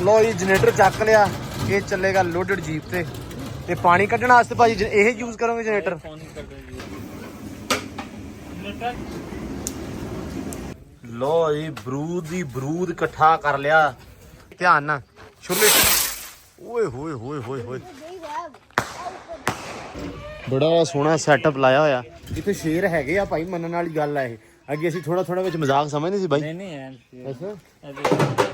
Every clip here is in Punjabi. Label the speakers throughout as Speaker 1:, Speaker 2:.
Speaker 1: ਲੋ ਜੀ ਜਨਰੇਟਰ ਚੱਕ ਲਿਆ। ਇਹ ਚੱਲੇਗਾ ਲੋਡਡ ਜੀਪ ਤੇ। ਤੇ ਪਾਣੀ ਕੱਢਣ ਵਾਸਤੇ ਭਾਜੀ ਜ- ਇਹ ਯੂਜ਼ ਕਰੋਗੇ ਜਨਰੇਟਰ? ਲੋ ਜੀ ਬਰੂਦ ਦੀ ਬਰੂਦ ਇਕੱਠਾ ਕਰ ਲਿਆ। ਧਿਆਨ ਨਾਲ। ਛੁਰਲੇ ਓਏ ਹੋਏ ਹੋਏ ਹੋਏ ਹੋਏ। ਬੜਾ ਸੋਹਣਾ ਸੈਟਅਪ ਲਾਇਆ ਹੋਇਆ। ਇੱਥੇ ਸ਼ੇਰ ਹੈਗੇ ਆ ਭਾਈ ਮੰਨਣ ਵਾਲੀ ਗੱਲ ਆ ਇਹ। ਅੱਗੇ ਅਸੀਂ ਥੋੜਾ ਥੋੜਾ ਵਿੱਚ ਮਜ਼ਾਕ ਸਮਝਦੇ ਸੀ ਬਾਈ
Speaker 2: ਨਹੀਂ ਨਹੀਂ ਹੈ
Speaker 1: ਅੱਛਾ।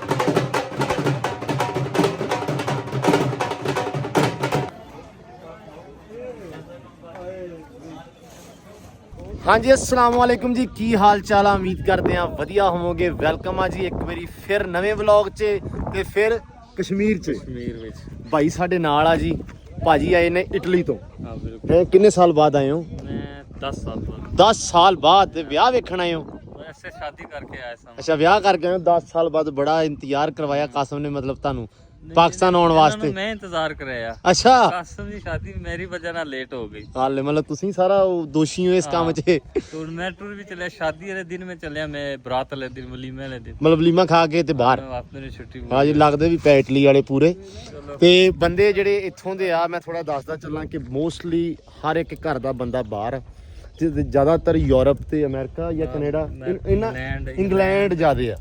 Speaker 1: ਹਾਂਜੀ ਅਸਲਾਮ ਵਾਲੇਕੁਮ ਜੀ। ਕੀ ਹਾਲ ਚਾਲ ਆ? ਉਮੀਦ ਕਰਦੇ ਆ ਵਧੀਆ ਹੋਵੋਗੇ। ਵੈਲਕਮ ਆ ਜੀ ਇੱਕ ਵਾਰੀ ਫਿਰ ਨਵੇਂ ਵਲੌਗ 'ਚ ਤੇ ਫਿਰ ਕਸ਼ਮੀਰ 'ਚ।
Speaker 2: ਕਸ਼ਮੀਰ ਵਿੱਚ।
Speaker 1: ਭਾਈ ਸਾਡੇ ਨਾਲ ਆ ਜੀ। ਭਾਜੀ ਆਏ ਨੇ ਇਟਲੀ ਤੋਂ।
Speaker 2: ਹਾਂ ਬਿਲਕੁਲ।
Speaker 1: ਹੈਂ, ਕਿੰਨੇ ਸਾਲ ਬਾਅਦ ਆਏ ਹੋ?
Speaker 2: ਮੈਂ 10 ਸਾਲ ਬਾਅਦ।
Speaker 1: 10 ਸਾਲ ਬਾਅਦ ਤੇ ਵਿਆਹ ਵੇਖਣ ਆਏ ਹੋ?
Speaker 2: ਵੈਸੇ ਸ਼ਾਦੀ ਕਰਕੇ ਆਇਆ ਸਾਂ।
Speaker 1: ਅੱਛਾ ਵਿਆਹ ਕਰਕੇ ਆਏ ਹੋ? 10 ਸਾਲ ਬਾਅਦ ਬੜਾ ਇੰਤਜ਼ਾਰ ਕਰਵਾਇਆ ਕਾਸਮ ਨੇ ਮਤਲਬ ਤੁਹਾਨੂੰ। ਪਾਕਿਸਤਾਨ ਆਉਣ ਵਾਸਤੇ।
Speaker 2: ਮੈਂ ਇੰਤਜ਼ਾਰ ਕਰਾਇਆ
Speaker 1: ਅੱਛਾ।
Speaker 2: ਕਸਮ ਦੀ ਸ਼ਾਦੀ ਮੇਰੀ ਵਜ੍ਹਾ ਨਾਲ ਲੇਟ ਹੋ ਗਈ।
Speaker 1: ਹਾਲੇ ਮਤਲਬ ਤੁਸੀਂ ਸਾਰਾ ਉਹ ਦੋਸ਼ੀ ਹੋ ਇਸ ਕੰਮ 'ਚ।
Speaker 2: ਟੂਰ ਮੈਂ ਟੂਰ ਵੀ ਚੱਲਿਆ ਸ਼ਾਦੀ ਵਾਲੇ ਦਿਨ ਮੈਂ ਚੱਲਿਆ ਮੈਂ ਬਰਾਤ ਵਾਲੇ ਦਿਨ ਵਲੀਮਾ ਵਾਲੇ ਦਿਨ।
Speaker 1: ਮਤਲਬ ਵਲੀਮਾ ਖਾ ਕੇ ਤੇ ਬਾਹਰ।
Speaker 2: ਆਪਣੇ ਨੇ ਛੁੱਟੀ
Speaker 1: ਹਾਂ ਜੀ ਲੱਗਦੇ ਵੀ ਪੈਟਲੀ ਵਾਲੇ ਪੂਰੇ। ਤੇ ਬੰਦੇ ਜਿਹੜੇ ਇੱਥੋਂ ਦੇ ਆ ਮੈਂ ਥੋੜਾ ਦੱਸਦਾ ਚੱਲਾਂ ਕਿ ਮੋਸਟਲੀ ਹਰ ਇੱਕ ਘਰ ਦਾ ਬੰਦਾ ਬਾਹਰ ਤੇ ਜ਼ਿਆਦਾਤਰ ਯੂਰਪ ਤੇ ਅਮਰੀਕਾ ਜਾਂ ਕੈਨੇਡਾ ਇਹਨਾਂ
Speaker 2: ਇੰਗਲੈਂਡ
Speaker 1: ਜ਼ਿਆਦੇ ਆ।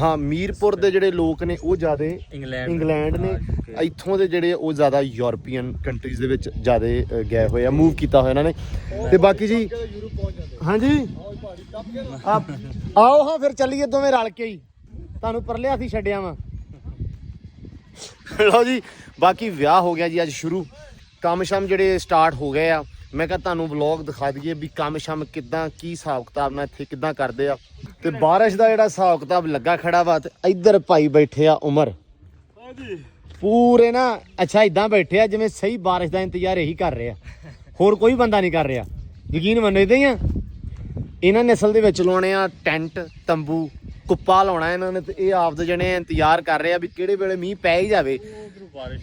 Speaker 1: ਹਾਂ ਮੀਰਪੁਰ ਦੇ ਜਿਹੜੇ ਲੋਕ ਨੇ ਉਹ ਜ਼ਿਆਦੇ ਇੰਗਲੈਂਡ। ਨੇ। ਇੱਥੋਂ ਦੇ ਜਿਹੜੇ ਉਹ ਜ਼ਿਆਦਾ ਯੂਰਪੀਅਨ ਕੰਟਰੀਜ਼ ਦੇ ਵਿੱਚ ਜ਼ਿਆਦੇ ਗਏ ਹੋਏ ਆ ਮੂਵ ਕੀਤਾ ਹੋਇਆ ਇਹਨਾਂ ਨੇ। ਤੇ ਬਾਕੀ ਜੀ ਹਾਂਜੀ? ਆਓ ਹਾਂ ਫਿਰ ਚੱਲੀਏ ਦੋਵੇਂ ਰਲ ਕੇ ਹੀ। ਤੁਹਾਨੂੰ ਪਰਲੇ ਅਸੀਂ ਛੱਡਿਆ ਵਾ। ਲਓ ਜੀ ਬਾਕੀ ਵਿਆਹ ਹੋ ਗਿਆ ਜੀ ਅੱਜ ਸ਼ੁਰੂ। ਕੰਮ ਸ਼ਾਮ ਜਿਹੜੇ ਸਟਾਰਟ ਹੋ ਗਏ ਆ। ਮੈਂ ਕਿਹਾ ਤੁਹਾਨੂੰ ਵਲੌਗ ਦਿਖਾ ਦਈਏ ਵੀ ਕੰਮ ਸ਼ਮ ਕਿੱਦਾਂ ਕੀ ਹਿਸਾਬ ਕਿਤਾਬ ਨਾਲ ਇੱਥੇ ਕਿੱਦਾਂ ਕਰਦੇ ਆ। ਤੇ ਬਾਰਿਸ਼ ਦਾ ਜਿਹੜਾ ਹਿਸਾਬ ਕਿਤਾਬ ਲੱਗਾ ਖੜਾ ਵਾ ਤੇ ਇੱਧਰ ਭਾਈ ਬੈਠੇ ਆ ਉਮਰ। ਪੂਰੇ ਨਾ ਅੱਛਾ ਇਦਾਂ ਬੈਠੇ ਆ ਜਿਵੇਂ ਸਹੀ ਬਾਰਿਸ਼ ਦਾ ਇੰਤਜ਼ਾਰ ਇਹੀ ਕਰ ਰਿਹਾ। ਹੋਰ ਕੋਈ ਬੰਦਾ ਨਹੀਂ ਕਰ ਰਿਹਾ। ਯਕੀਨ ਮੰਨੋ ਇਦਾਂ ਹੀ ਆ? ਇਹਨਾਂ ਨੇ ਅਸਲ ਦੇ ਵਿੱਚ ਲਾਉਣੇ ਆ ਟੈਂਟ ਤੰਬੂ ਕੁੱਪਾ ਲਾਉਣਾ ਇਹਨਾਂ ਨੇ ਤੇ ਇਹ ਆਪਦੇ ਜਣੇ ਇੰਤਜ਼ਾਰ ਕਰ ਰਹੇ ਆ ਵੀ ਕਿਹੜੇ ਵੇਲੇ ਮੀਂਹ ਪੈ ਹੀ ਜਾਵੇ।
Speaker 2: ਬਾਰਿਸ਼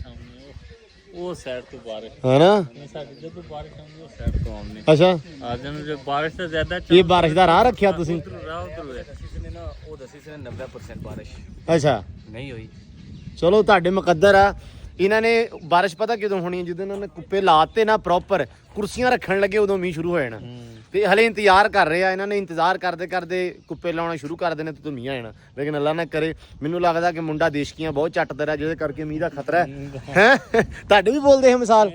Speaker 2: ਉਹ ਸਾਈਡ ਤੋਂ ਬਾਰਿਸ਼।
Speaker 1: ਹਨਾ?
Speaker 2: ਸਾਡੇ ਜਦੋਂ ਬਾਰਿਸ਼ ਆਉਂਦੀ ਉਹ ਸਾਈਡ ਤੋਂ ਆਉਂਦੀ।
Speaker 1: ਅੱਛਾ।
Speaker 2: ਆ ਜਨ ਜੇ ਬਾਰਿਸ਼ ਤਾਂ ਜ਼ਿਆਦਾ
Speaker 1: ਇਹ ਬਾਰਿਸ਼ ਦਾ ਰਾਹ ਰੱਖਿਆ ਤੁਸੀਂ?
Speaker 2: ਰਾਹ ਉਧਰ ਹੈ।
Speaker 3: ਕਿਸੇ ਨੇ ਨਾ ਉਹ ਦੱਸੀ ਸੀ 90% ਬਾਰਿਸ਼।
Speaker 1: ਅੱਛਾ।
Speaker 3: ਨਹੀਂ ਹੋਈ।
Speaker 1: ਚਲੋ ਤੁਹਾਡੇ ਮੁਕੱਦਰ ਆ। ਇਹਨਾਂ ਨੇ ਬਾਰਿਸ਼ ਪਤਾ ਕਿਦੋਂ ਹੋਣੀ ਹੈ? ਜਦੋਂ ਇਹਨਾਂ ਨੇ ਕੁੱਪੇ ਲਾਤੇ ਨਾ ਪ੍ਰੋਪਰ ਕੁਰਸੀਆਂ ਰੱਖਣ ਲੱਗੇ ਉਦੋਂ ਮੀਂਹ ਸ਼ੁਰੂ ਹੋ ਜਾਣਾ। ਤੇ ਹਲੇ ਇੰਤਜ਼ਾਰ ਕਰ ਰਹੇ ਆ ਇਹਨਾਂ ਨੇ ਇੰਤਜ਼ਾਰ ਕਰਦੇ ਕਰਦੇ ਕੁੱਪੇ ਲਾਉਣਾ ਸ਼ੁਰੂ ਕਰ ਦੇਣੇ ਤੇ ਮੀਂਹ ਆਣਾ ਲੇਕਿਨ ਅੱਲਾ ਨਾ ਕਰੇ ਮੈਨੂੰ ਲੱਗਦਾ ਕਿ ਮੁੰਡਾ ਦੇਸ਼ਕੀਆਂ ਬਹੁਤ ਚੱਟਦਾ ਰਿਹਾ ਜਿਹਦੇ ਕਰਕੇ ਮੀਂਹ ਦਾ ਖਤਰਾ ਹੈ। ਤੁਹਾਡੇ ਵੀ ਬੋਲਦੇ ਹੈ ਮਿਸਾਲ?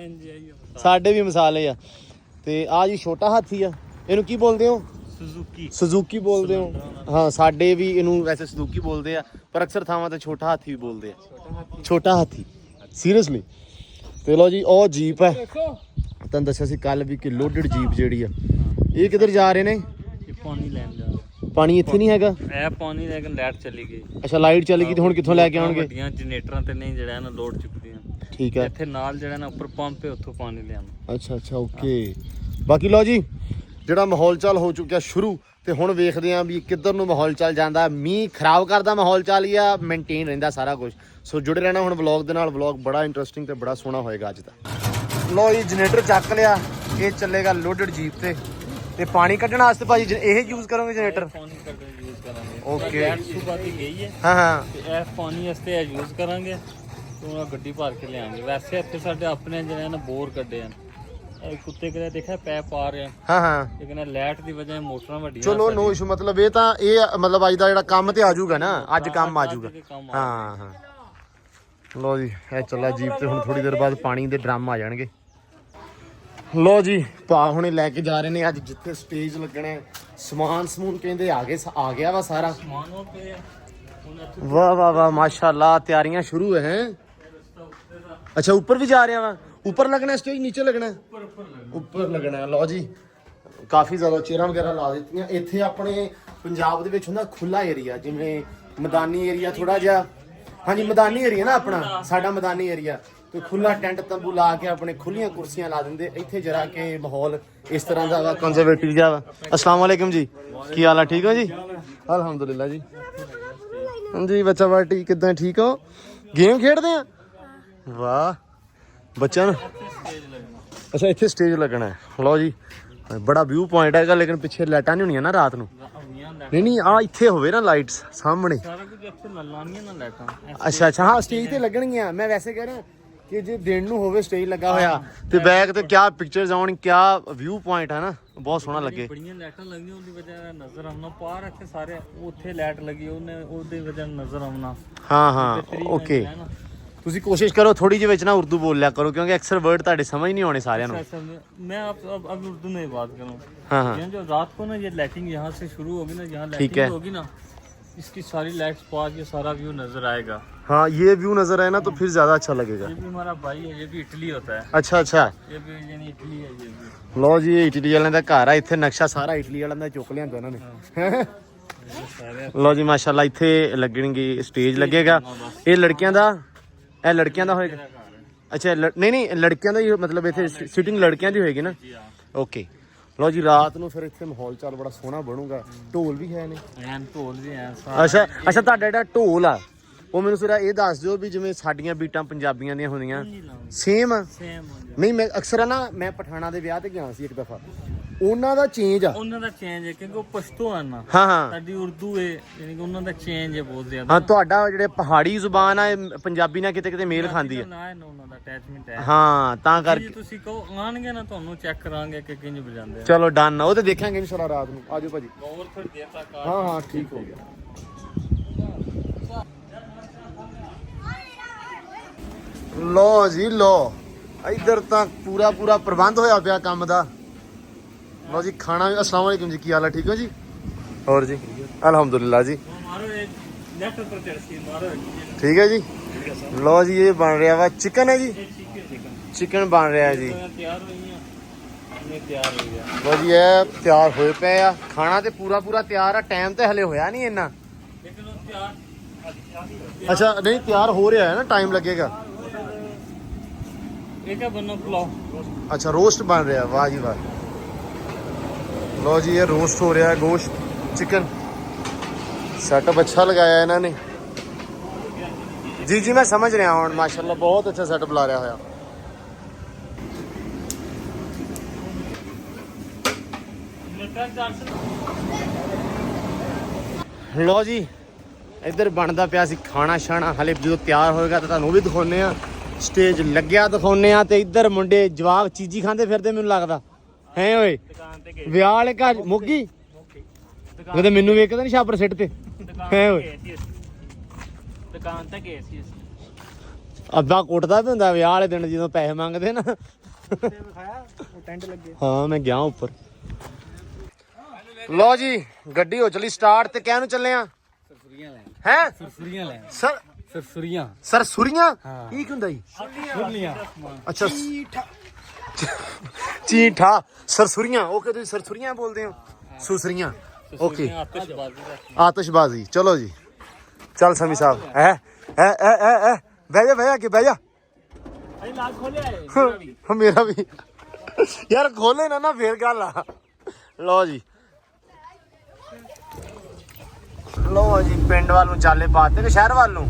Speaker 1: ਸਾਡੇ ਵੀ ਮਿਸਾਲ ਹੈ ਆ। ਤੇ ਆ ਜੀ ਛੋਟਾ ਹਾਥੀ ਆ ਇਹਨੂੰ ਕੀ ਬੋਲਦੇ ਹੋ?
Speaker 2: ਸੁਜ਼ੂਕੀ
Speaker 1: ਸੁਜ਼ੂਕੀ ਬੋਲਦੇ ਹੋ। ਹਾਂ ਸਾਡੇ ਵੀ ਇਹਨੂੰ ਵੈਸੇ ਸੁਜ਼ੂਕੀ ਬੋਲਦੇ ਆ ਪਰ ਅਕਸਰ ਥਾਵਾਂ ਤੇ ਛੋਟਾ ਹਾਥੀ ਵੀ ਬੋਲਦੇ ਆ। ਛੋਟਾ ਹਾਥੀ। ਸੀਰੀਅਸਲੀ ਤੇ ਲਓ ਜੀ ਉਹ ਜੀਪ ਹੈ। ਤੁਹਾਨੂੰ ਦੱਸਿਆ ਸੀ ਕੱਲ ਵੀ ਕਿ ਲੋਡਡ ਜੀਪ ਜਿਹੜੀ ਆ। ਇਹ ਕਿੱਧਰ ਜਾ ਰਹੇ ਨੇ?
Speaker 2: ਪਾਣੀ ਲੈਣ ਜਾ
Speaker 1: ਪਾਣੀ ਇੱਥੇ ਨਹੀਂ ਹੈਗਾ?
Speaker 2: ਐ ਪਾਣੀ ਲੈ ਕੇ ਲਾਈਟ ਚਲੀ ਗਈ।
Speaker 1: ਅੱਛਾ ਲਾਈਟ ਚਲੀ ਗਈ ਤੇ ਹੁਣ ਕਿੱਥੋਂ ਲੈ ਕੇ ਆਉਣਗੇ?
Speaker 2: ਵੱਡੀਆਂ ਜਨਰੇਟਰਾਂ ਤੇ ਨਹੀਂ ਜਿਹੜਾ ਨਾ ਲੋਡ ਚੁੱਕਦੀਆਂ।
Speaker 1: ਠੀਕ ਹੈ।
Speaker 2: ਇੱਥੇ ਨਾਲ ਜਿਹੜਾ ਨਾ ਉੱਪਰ ਪੰਪ ਹੈ ਉੱਥੋਂ ਪਾਣੀ ਲਿਆਉਣਾ।
Speaker 1: ਅੱਛਾ ਅੱਛਾ ਓਕੇ ਬਾਕੀ ਲਓ ਜੀ ਜਿਹੜਾ ਮਾਹੌਲ ਚਾਲ ਹੋ ਚੁੱਕਿਆ ਸ਼ੁਰੂ ਤੇ ਹੁਣ ਵੇਖਦੇ ਆਂ ਵੀ ਕਿੱਧਰ ਨੂੰ ਮਾਹੌਲ ਚੱਲ ਜਾਂਦਾ। ਮੀਂਹ ਖਰਾਬ ਕਰਦਾ ਮਾਹੌਲ ਚਾਲ ਜਾਂ ਮੇਨਟੇਨ ਰਹਿੰਦਾ ਸਾਰਾ ਕੁਝ ਸੋ ਜੁੜੇ ਰਹਿਣਾ ਹੁਣ ਵਲੌਗ ਦੇ ਨਾਲ। ਵਲੌਗ ਬੜਾ ਇੰਟਰਸਟਿੰਗ ਤੇ ਬੜਾ ਸੋਹਣਾ ਹੋਏਗਾ ਅੱਜ ਦਾ। ਲੋ ਜੀ ਜਨਰੇਟਰ ਚੱਕ ਲਿਆ। ਇਹ ਚੱਲੇਗਾ ਲੋਡਡ ਜੀਪ ਤੇ। ਤੇ ਪਾਣੀ ਕੱਢਣ ਵਾਸਤੇ ਭਾਜੀ ਇਹ ਯੂਜ਼ ਕਰੋਗੇ ਜਨਰੇਟਰ.
Speaker 2: ਲਾਈਟ ਸੁਬਾ ਦੀ ਗਈ ਹੈ।
Speaker 1: ਹਾਂ ਹਾਂ।
Speaker 2: ਤੇ ਇਹ ਪਾਣੀ ਵਾਸਤੇ ਇਹ ਯੂਜ਼ ਕਰਾਂਗੇ। ਤੇ ਗੱਡੀ ਭਰ ਕੇ ਲਿਆਂਗੇ ਵੈਸੇ ਇੱਥੇ ਸਾਡੇ ਆਪਣੇ ਜਿਹੜੇ ਨਾ ਬੋਰ ਕੱਢੇ ਹਨ। ਇਹ ਕੁੱਤੇ ਕਦੇ ਦੇਖਿਆ ਪੈਪ ਆ ਰਿਹਾ।
Speaker 1: ਹਾਂ ਹਾਂ।
Speaker 2: ਲੇਕਿਨ ਇਹ ਲਾਈਟ ਦੀ ਵਜ੍ਹਾ ਨਾਲ ਮੋਟਰਾਂ ਵੱਡੀਆਂ
Speaker 1: ਚਲੋ ਨੋ ਇਸ਼ੂ ਮਤਲਬ ਇਹ ਤਾਂ ਇਹ ਮਤਲਬ ਅੱਜ ਦਾ ਜਿਹੜਾ ਕੰਮ ਤੇ ਆ ਜਾਊਗਾ ਨਾ ਅੱਜ ਕੰਮ ਆ ਜਾਊਗਾ।
Speaker 2: ਦੇ ਕੰਮ ਆ
Speaker 1: ਹਾਂ ਹਾਂ। ਲੋ ਜੀ ਇਹ ਚੱਲਾ ਜੀਪ ਤੇ ਹੁਣ ਥੋੜੀ ਦੇਰ ਬਾਅਦ ਪਾਣੀ ਦੇ ਡਰਮ ਆ ਜਾਣਗੇ। ਲੋ ਜੀ ਭਾ ਹੁਣੇ ਲੈ ਕੇ ਜਾ ਰਹੇ ਨੇ ਅੱਜ ਜਿੱਥੇ ਸਟੇਜ ਲੱਗਣਾ ਹੈ ਸਮਾਨ ਸਮੂਨ ਕਹਿੰਦੇ ਆ ਗਏ ਆ ਗਿਆ ਵਾ ਸਾਰਾ।
Speaker 2: ਸਮਾਨ ਪਿਆ
Speaker 1: ਵਾਹ ਵਾਹ ਵਾਹ ਮਾਸ਼ਾਅੱਲਾ ਤਿਆਰੀਆਂ ਸ਼ੁਰੂ ਹੈਂ? ਅੱਛਾ ਉੱਪਰ ਵੀ ਜਾ ਰਿਹਾ ਵਾ? ਉੱਪਰ ਲੱਗਣਾ ਸਟੇਜ ਨੀਚੇ ਲੱਗਣਾ? ਉੱਪਰ ਉੱਪਰ ਲੱਗਣਾ। ਲਓ ਜੀ। ਕਾਫੀ ਜ਼ਿਆਦਾ ਚੇਅਰਾਂ ਵਗੈਰਾ ਲਾ ਦਿੱਤੀਆਂ। ਇੱਥੇ ਆਪਣੇ ਪੰਜਾਬ ਦੇ ਵਿੱਚ ਹੁੰਦਾ ਖੁੱਲਾ ਏਰੀਆ ਜਿਵੇਂ ਮੈਦਾਨੀ ਏਰੀਆ ਥੋੜਾ ਜਿਹਾ। ਹਾਂਜੀ ਮੈਦਾਨੀ ਏਰੀਆ ਨਾ ਆਪਣਾ ਸਾਡਾ ਮੈਦਾਨੀ ਏਰੀਆ। ਤੇ ਖੁੱਲਾ ਟੈਂਟ ਤੰਬੂ ਲਾ ਕੇ ਆਪਣੇ ਖੁੱਲੀਆਂ ਕੁਰਸੀਆਂ ਲਾ ਦਿੰਦੇ। ਇੱਥੇ ਜਰਾ ਕਿ ਮਾਹੌਲ ਇਸ ਤਰ੍ਹਾਂ ਦਾ ਵਾ ਕੰਜ਼ਰਵੇਟਿਵ ਜਿਹਾ ਵਾ। ਅਸਲਾਮ ਵਾਲੇਕਮ ਜੀ। ਕੀ ਹਾਲ ਆ ਠੀਕ ਹੋ ਜੀ? ਅਲਹਮਦੁਲਿਲਾ ਜੀ। ਹਾਂਜੀ ਬੱਚਾ ਬਾਟੀ ਕਿਦਾਂ ਠੀਕ ਹੋ? ਗੇਮ ਖੇਡਦੇ ਆ? ਵਾਹ। ਬੱਚਿਆਂ ਨੂੰ? ਅੱਛਾ ਇੱਥੇ ਸਟੇਜ ਲੱਗਣਾ ਹੈ। ਲਓ ਜੀ ਬੜਾ ਵਿਊ ਪੁਆਇੰਟ ਹੈਗਾ ਲੇਕਿਨ ਪਿੱਛੇ ਲਾਈਟਾਂ ਨਹੀਂ ਹੋਣੀਆਂ ਨਾ ਰਾਤ ਨੂੰ। ਨਹੀਂ ਨਹੀਂ ਆ ਇੱਥੇ ਹੋਵੇ ਨਾ ਲਾਈਟਸ ਸਾਹਮਣੇ।
Speaker 2: ਸਾਰਾ ਕੁਝ ਇੱਥੇ ਲਾਣੀਆਂ ਨਾ ਲਾਈਟਾਂ।
Speaker 1: ਅੱਛਾ ਅੱਛਾ ਹਾਂ ਸਟੇਜ ਤੇ ਲੱਗਣਗੀਆਂ। ਮੈਂ ਵੈਸੇ ਕਹਿ ਰਿਹਾ ਕਿ ਜੇ ਦਿਨ ਨੂੰ ਹੋਵੇ ਸਟੇਜ ਲੱਗਾ ਹੋਇਆ ਤੇ ਬੈਕ ਤੇ ਕਿਆ ਪਿਕਚਰਸ ਆਉਣ ਕਿਆ ਵਿਊ ਪੁਆਇੰਟ ਹੈ ਨਾ ਬਹੁਤ ਸੋਹਣਾ ਲੱਗੇ।
Speaker 2: ਬੜੀਆਂ ਲਾਈਟਾਂ ਲੱਗੀਆਂ ਉਹਦੀ ਵਜ੍ਹਾ ਨਾਲ ਨਜ਼ਰ ਆਉਣਾ ਪਾਰ ਇੱਥੇ ਸਾਰੇ ਉੱਥੇ ਲਾਈਟ ਲੱਗੀ ਉਹਨੇ ਉਹਦੀ ਵਜ੍ਹਾ ਨਾਲ ਨਜ਼ਰ ਆਉਣਾ।
Speaker 1: ਹਾਂ ਹਾਂ ਓਕੇ। ਤੁਸੀਂ ਕੋਸ਼ਿਸ਼ ਕਰੋ ਥੋੜੀ ਜਿਹੀ ਵਿੱਚ ਨਾ ਉਰਦੂ ਬੋਲਿਆ ਕਰੋ ਕਿਉਂਕਿ ਅਕਸਰ ਵਰਡ ਤੁਹਾਡੇ ਸਮਝ ਨਹੀਂ ਆਉਣੇ ਸਾਰਿਆਂ ਨੂੰ
Speaker 2: ऐसा मैं मैं आप अब अब उर्दू में ही बात करूँ
Speaker 1: हाँ हाँ
Speaker 2: यहाँ जो रात को ना ये लाइटिंग यहाँ से शुरू होगी ना यहाँ
Speaker 1: ठीक है।
Speaker 2: लाइटिंग होगी ना इसकी सारी लाइट्स पास ये सारा व्यू नजर आएगा
Speaker 1: हाँ ये व्यू नजर आए ना तो फिर ज्यादा अच्छा लगेगा
Speaker 2: ये भी हमारा भाई है ये भी इटली होता है
Speaker 1: ਅੱਛਾ ਅੱਛਾ
Speaker 2: ये भी यानी इटली है ये भी
Speaker 1: ਲਓ ਜੀ ਇਹ ਇਟਲੀ ਵਾਲਿਆਂ ਦਾ ਘਰ ਆ ਇੱਥੇ ਨਕਸ਼ਾ ਸਾਰਾ ਇਟਲੀ ਵਾਲਿਆਂ ਦਾ ਚੁੱਕ ਲਿਆਂਦਾ ਉਹਨਾਂ ਨੇ ਹੈਂ?
Speaker 2: ये सारे
Speaker 1: ਲਓ ਜੀ ਮਾਸ਼ਾਅੱਲਾ ਇੱਥੇ ਲੱਗਣਗੇ ਸਟੇਜ ਲੱਗੇਗਾ ਇਹ ਲੜਕਿਆਂ ਦਾ ਇਹ ਲੜਕੀਆਂ ਦਾ ਹੋਏਗਾ? ਅੱਛਾ ਨਹੀਂ ਨਹੀਂ ਲੜਕੀਆਂ ਦਾ ਹੀ ਮਤਲਬ ਇੱਥੇ ਸੀਟਿੰਗ ਲੜਕੀਆਂ ਦੀ ਹੋਏਗੀ ਨਾ? ਓਕੇ ਲਓ ਜੀ ਰਾਤ ਨੂੰ ਫਿਰ ਇੱਥੇ ਮਾਹੌਲ ਚਾਲ ਬੜਾ ਸੋਹਣਾ ਬਣੂਗਾ। ਢੋਲ ਵੀ ਹੈ ਨੇ
Speaker 2: ਐਨ ਢੋਲ ਵੀ ਐ
Speaker 1: ਅੱਛਾ ਅੱਛਾ ਤੁਹਾਡਾ ਜਿਹੜਾ ਢੋਲ ਆ ਉਹ ਮੈਨੂੰ ਸਿਰਾ ਇਹ ਦੱਸ ਦਿਓ ਵੀ ਜਿਵੇਂ ਸਾਡੀਆਂ ਬੀਟਾਂ ਪੰਜਾਬੀਆਂ ਦੀਆਂ ਹੁੰਦੀਆਂ। ਸੇਮ
Speaker 2: ਸੇਮ
Speaker 1: ਨਹੀਂ ਮੈਂ ਅਕਸਰ ਨਾ ਮੈਂ ਪਠਾਣਾ ਦੇ ਵਿਆਹ ਤੇ ਗਿਆ ਸੀ ਇੱਕ ਦਫਾ। ਉਹਨਾਂ ਦਾ ਚੇਂਜ ਆ।
Speaker 2: ਉਹਨਾਂ ਦਾ ਚੇਂਜ ਹੈ ਕਿਉਂਕਿ ਉਹ ਪਸ਼ਤੋ ਆ ਨਾ।
Speaker 1: ਹਾਂ ਹਾਂ।
Speaker 2: ਸਾਡੀ ਉਰਦੂ ਹੈ ਯਾਨੀ ਕਿ ਉਹਨਾਂ ਦਾ ਚੇਂਜ ਹੈ ਬਹੁਤ ਜ਼ਿਆਦਾ।
Speaker 1: ਹਾਂ ਤੁਹਾਡਾ ਜਿਹੜੇ ਪਹਾੜੀ ਜ਼ੁਬਾਨ ਆ ਇਹ ਪੰਜਾਬੀ ਨਾਲ ਕਿਤੇ ਕਿਤੇ ਮੇਲ ਖਾਂਦੀ ਹੈ
Speaker 2: ਨਾ ਹੈ ਨਾ ਉਹਨਾਂ ਦਾ ਅਟੈਚਮੈਂਟ ਹੈ।
Speaker 1: ਹਾਂ ਤਾਂ
Speaker 2: ਜੇ
Speaker 1: ਕਰਕੇ।
Speaker 2: ਤੁਸੀਂ ਕਹੋ ਆਣਗੇ ਨਾ ਤੁਹਾਨੂੰ ਚੈੱਕ ਕਰਾਂਗੇ ਕਿ ਕਿੰਜ ਵਜਾਉਂਦੇ ਆ।
Speaker 1: ਚਲੋ ਡਨ ਉਹ ਤੇ ਦੇਖਾਂਗੇ ਇਨਸ਼ਾਅੱਲਾ ਰਾਤ ਨੂੰ। ਆਜੋ ਭਾਜੀ।
Speaker 2: ਹੋਰ ਫਿਰ ਦੇਤਾ ਕਾਰ
Speaker 1: ਹਾਂ ਹਾਂ ਠੀਕ ਹੋ ਗਿਆ। ਲੋ ਜੀ ਲੋ ਇੱਧਰ ਤਾਂ ਪੂਰਾ ਪੂਰਾ ਪ੍ਰਬੰਧ ਹੋਇਆ ਪਿਆ ਕੰਮ ਦਾ। ਲੋ ਜੀ ਖਾਣਾ ਵੀ ਅਸਲਾਮ ਵਾਲੇਕੁਮ ਜੀ ਕੀ ਹਾਲ ਹੈ ਠੀਕ ਹੋ ਜੀ? ਹੋਰ ਜੀ ਅਲਹਮਦੁਲਿਲਾ ਜੀ। ਠੀਕ ਹੈ ਜੀ? ਲੋ ਜੀ ਇਹ ਬਣ ਰਿਹਾ ਵਾ ਚਿਕਨ ਹੈ ਜੀ।
Speaker 2: ਚੀਕੇ ਚਿਕਨ
Speaker 1: ਬਣ ਰਿਹਾ ਜੀ।
Speaker 2: ਤਿਆਰ
Speaker 1: ਜੀ ਇਹ ਤਿਆਰ ਹੋਏ ਪਏ ਆ। ਖਾਣਾ ਤੇ ਪੂਰਾ ਪੂਰਾ ਤਿਆਰ ਆ ਟਾਈਮ ਤੇ ਹਲੇ ਹੋਇਆ ਨਹੀਂ ਇੰਨਾ। ਅੱਛਾ ਨਹੀਂ ਤਿਆਰ ਹੋ ਰਿਹਾ ਹੈ ਨਾ ਟਾਈਮ ਲੱਗੇਗਾ।
Speaker 2: ਇਹ ਕਾ ਬੰਨੋ ਪਲਾਓ
Speaker 1: ਅੱਛਾ ਰੋਸਟ ਬਣ ਰਿਹਾ ਵਾਹ ਜੀ ਵਾਹ। ਲੋ ਜੀ, ਇਹ ਰੋਸਟ ਹੋ ਰਿਹਾ ਗੋਸ਼ਤ ਚਿਕਨ ਸੈਟਅਪ ਅੱਛਾ ਲਗਾਇਆ ਇਹਨਾਂ ਨੇ। ਜੀ ਜੀ, ਮੈਂ ਸਮਝ ਰਿਹਾ ਹੁਣ, ਮਾਸ਼ਾਅੱਲਾ, ਬਹੁਤ ਅੱਛਾ ਸੈਟਅਪ ਲਾ ਰਿਹਾ ਹੋਇਆ। ਲੋ ਜੀ, ਇੱਧਰ ਬਣਦਾ ਪਿਆ ਸੀ ਖਾਣਾ ਛਾਣਾ ਹਲੇ ਜਦੋਂ ਤਿਆਰ ਹੋਏਗਾ ਤਾਂ ਤੁਹਾਨੂੰ ਉਹ ਵੀ ਦਿਖਾਉਨੇ ਆ ਸਟੇਜ ਲੱਗਿਆ ਦਿਖਾਉਨੇ ਆ ਤੇ ਇੱਧਰ ਮੁੰਡੇ ਜਵਾਬ ਚੀਜੀ ਖਾਂਦੇ ਫਿਰਦੇ, ਮੈਨੂੰ ਲੱਗਦਾ। ਹੈ ਓਏ।
Speaker 2: ਦੁਕਾਨ ਤੇ ਗਏ।
Speaker 1: ਵਿਆਹ ਵਾਲੇ ਘਰ ਮੁੱਗੀ ਕਿਤੇ ਮੈਨੂੰ ਵੇਖ ਤਾਂ ਨਹੀਂ ਛਾਪਰ ਸਿੱਟ ਤੇ ਹੈ ਓਏ।
Speaker 2: ਦੁਕਾਨ ਤੇ ਗਏ ਸੀ ਅਸੀਂ।
Speaker 1: ਅੱਧਾ ਕੁੱਟਦਾ ਵੀ ਹੁੰਦਾ ਵਿਆਹ ਵਾਲੇ ਦਿਨ ਜਦੋਂ ਪੈਸੇ ਮੰਗਦੇ ਨਾ।
Speaker 2: ਵਿਖਾਇਆ ਉਹ ਟੈਂਟ ਲੱਗੇ
Speaker 1: ਹਾਂ ਮੈਂ ਗਿਆ ਉੱਪਰ। ਲੋ ਜੀ ਗੱਡੀ ਹੋ ਚਲੀ ਸਟਾਰਟ ਤੇ ਕਹਿ ਨੂੰ ਚੱਲੇ ਆ?
Speaker 2: ਸਰਸੁਰੀਆਂ ਲੈਣ।
Speaker 1: ਹੈ?
Speaker 2: ਸਰਸੁਰੀਆਂ ਲੈਣ।
Speaker 1: ਸਰ
Speaker 2: ਸਰਸੁਰੀਆਂ।
Speaker 1: ਸਰ ਸੁਰੀਆਂ
Speaker 2: ਹਾਂ।
Speaker 1: ਇਹ ਕੀ ਹੁੰਦਾ ਜੀ?
Speaker 2: ਸਰਸੁਰੀਆਂ
Speaker 1: ਅੱਛਾ। ਚੀਠਾ ਸਰਸੁਰੀਆਂ। ਓਕੇ ਤੁਸੀਂ ਸਰਸੁਰੀਆਂ ਬੋਲਦੇ ਹੋ? ਸੁਸਰੀਆਂ। ਓਕੇ
Speaker 2: ਆਤਿਸ਼ਬਾਜ਼ੀ
Speaker 1: ਚਲੋ ਜੀ। ਚੱਲ ਸਮੀ ਸਾਹਿਬ। ਹੈ ਹੈ ਹੈ ਹੈ ਹੈ ਬਹਿ ਜਾ ਬਹਿ ਜਾ ਅੱਗੇ ਬਹਿ ਜਾ।
Speaker 2: ਅਈ ਲਾਲ ਖੋਲਿਆ ਹਾਂ,
Speaker 1: ਮੇਰਾ ਵੀ। ਯਾਰ ਖੋਲੇ ਨਾ ਨਾ ਫੇਰ ਗੱਲ ਆ। ਲਓ ਜੀ। ਲਓ ਜੀ ਪਿੰਡ ਵੱਲ ਨੂੰ ਚਾਲੇ ਪਾਤੇ ਕਿ ਸ਼ਹਿਰ ਵੱਲ ਨੂੰ?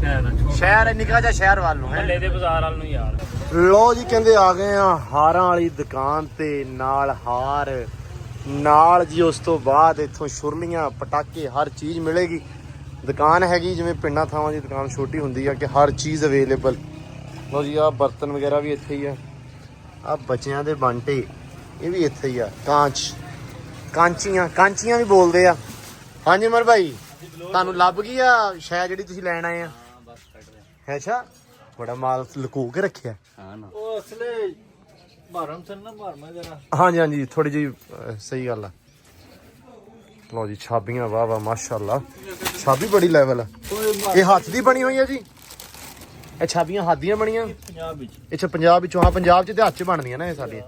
Speaker 2: ਸ਼ਹਿਰ
Speaker 1: ਸ਼ਹਿਰ ਨਿਕਾ ਜਾ ਸ਼ਹਿਰ ਵੱਲ ਨੂੰ ਹੈ?
Speaker 2: ਮੱਲੇ ਦੇ ਬਾਜ਼ਾਰ ਵਾਲ ਨੂੰ ਯਾਰ।
Speaker 1: ਲੋ ਜੀ ਕਹਿੰਦੇ ਆ ਗਏ ਆ ਹਾਰਾਂ ਵਾਲੀ ਦੁਕਾਨ ਤੇ ਨਾਲ ਹਾਰ। ਨਾਲ ਜੀ ਉਸ ਤੋਂ ਬਾਅਦ ਇੱਥੋਂ ਛੁਰਲੀਆਂ ਪਟਾਕੇ ਹਰ ਚੀਜ਼ ਮਿਲੇਗੀ। ਦੁਕਾਨ ਹੈਗੀ ਜਿਵੇਂ ਪਿੰਡਾਂ ਥਾਵਾਂ ਦੀ ਦੁਕਾਨ ਛੋਟੀ ਹੁੰਦੀ ਆ ਕਿ ਹਰ ਚੀਜ਼ ਅਵੇਲੇਬਲ ਲੋ ਜੀ ਆ ਬਰਤਨ ਵਗੈਰਾ ਵੀ ਇੱਥੇ ਹੀ ਆ। ਆ ਬੱਚਿਆਂ ਦੇ ਬਾਂਟੇ ਇਹ ਵੀ ਇੱਥੇ ਹੀ ਆ। ਕਾਂਚ ਕਾਂਚੀਆਂ ਕਾਂਚੀਆਂ ਵੀ ਬੋਲਦੇ ਆ। ਹਾਂਜੀ ਮਰ ਭਾਈ ਤੁਹਾਨੂੰ ਲੱਭ ਗਈ ਆ ਸ਼ਾਇਦ ਜਿਹੜੀ ਤੁਸੀਂ ਲੈਣ ਆਏ ਆ?
Speaker 2: ਹਾਂ ਬਸ ਕੱਢ ਰਿਹਾ
Speaker 1: ਹੈ ਅੱਛਾ। ਬੜਾ ਮਾਲ ਲੁਕੋ ਕੇ ਰੱਖਿਆ।
Speaker 2: ਹਾਂ ਨਾ। ਉਹ ਅਸਲੇ ਭਾਰਮ ਸਨ ਨਾ ਭਾਰਮਾ ਜਰਾ।
Speaker 1: ਹਾਂਜੀ ਹਾਂਜੀ ਥੋੜੀ ਜਿਹੀ ਅਹ, ਸਹੀ ਗੱਲ ਆ। ਲਓ ਜੀ ਛਾਬੀਆਂ ਵਾਹ ਵਾਹ ਮਾਸ਼ਾਅੱਲਾ। ਛਾਬੀ ਬੜੀ ਲੈਵਲ ਆ। ਇਹ ਹੱਥ ਦੀ ਬਣੀ ਹੋਈ ਆ ਜੀ? ਇਹ ਛਾਬੀਆਂ ਹੱਥ ਦੀਆਂ ਬਣੀਆਂ?
Speaker 2: ਪੰਜਾਬ ਵਿੱਚ।
Speaker 1: ਅੱਛਾ ਪੰਜਾਬ ਵਿੱਚੋਂ ਹਾਂ ਪੰਜਾਬ 'ਚ ਤੇ ਹੱਥ 'ਚ ਬਣਦੀਆਂ ਨਾ ਇਹ ਸਾਡੀਆਂ।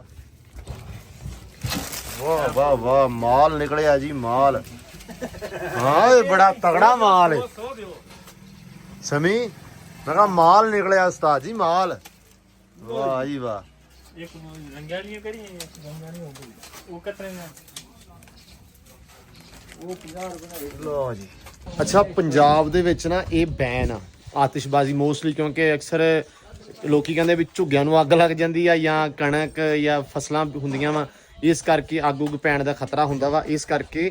Speaker 1: ਵਾਹ ਵਾਹ ਵਾਹ ਮਾਲ ਨਿਕਲਿਆ ਜੀ ਮਾਲ। ਹਾਂ ਇਹ ਬੜਾ ਤਗੜਾ ਮਾਲ ਹੈ ਸਮੀ ਮੈਂ ਕਿਹਾ ਮਾਲ ਨਿਕਲਿਆ ਉਸਤਾਦ ਜੀ ਮਾਲ। ਵਾਹ ਜੀ ਵਾਹ।
Speaker 2: ਇੱਕ ਰੰਗਾਲੀਆਂ ਕਰੀਆਂ ਰੰਗਾਲੀ ਹੋ ਗਈ ਉਹ ਕਤਰੇ ਨੇ? ਉਹ 50 ਰੁਪਏ
Speaker 1: ਲੋ ਜੀ। ਅੱਛਾ ਪੰਜਾਬ ਦੇ ਵਿੱਚ ਨਾ ਇਹ ਬੈਨ ਆ ਆਤਿਸ਼ਬਾਜ਼ੀ ਮੋਸਟਲੀ ਕਿਉਂਕਿ ਅਕਸਰ ਲੋਕੀ ਕਹਿੰਦੇ ਵੀ ਝੁੱਗਿਆਂ ਨੂੰ ਅੱਗ ਲੱਗ ਜਾਂਦੀ ਆ ਜਾਂ ਕਣਕ ਜਾਂ ਫਸਲਾਂ ਹੁੰਦੀਆਂ ਵਾ ਇਸ ਕਰਕੇ ਅੱਗ ਉੱਗ ਪੈਣ ਦਾ ਖਤਰਾ ਹੁੰਦਾ ਵਾ ਇਸ ਕਰਕੇ